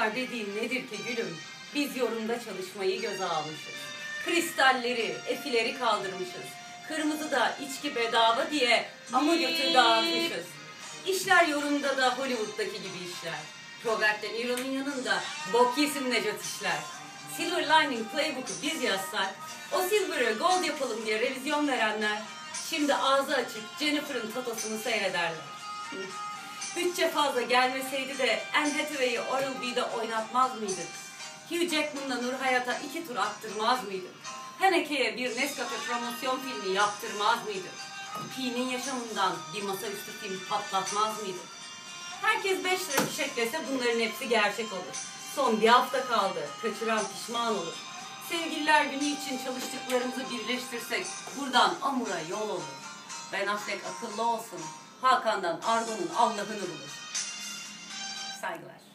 Oscar dediğin nedir ki gülüm? Biz yorumda çalışmayı göze almışız. Kristalleri, efileri kaldırmışız. Kırmızı da içki bedava diye ama götü dağıtmışız. İşler yorumda da Hollywood'daki gibi işler. Robert De Niro'nun yanında bok yesin Necat işler. Silver Lining Playbook'u biz yazsak, o Silver'ı gold yapalım diye revizyon verenler, şimdi ağzı açık Jennifer'ın tatosunu seyrederler. Bütçe fazla gelmeseydi de Anne Hathaway'i Oral B'de oynatmaz mıydık? Hugh Jackman'la Nur Hayat'a iki tur attırmaz mıydık? Haneke'ye bir Nescafe promosyon filmi yaptırmaz mıydık? Pi'nin yaşamından bir masaüstü film patlatmaz mıydık? Herkes 5 lira fişeklese bunların hepsi gerçek olur. Son bir hafta kaldı. Kaçıran pişman olur. Sevgililer günü için çalıştıklarımızı birleştirsek buradan Amur'a yol olur. Ben Affleck akıllı olsun. Hakan'dan Argo'nun Allah'ını bulur. Saygılar.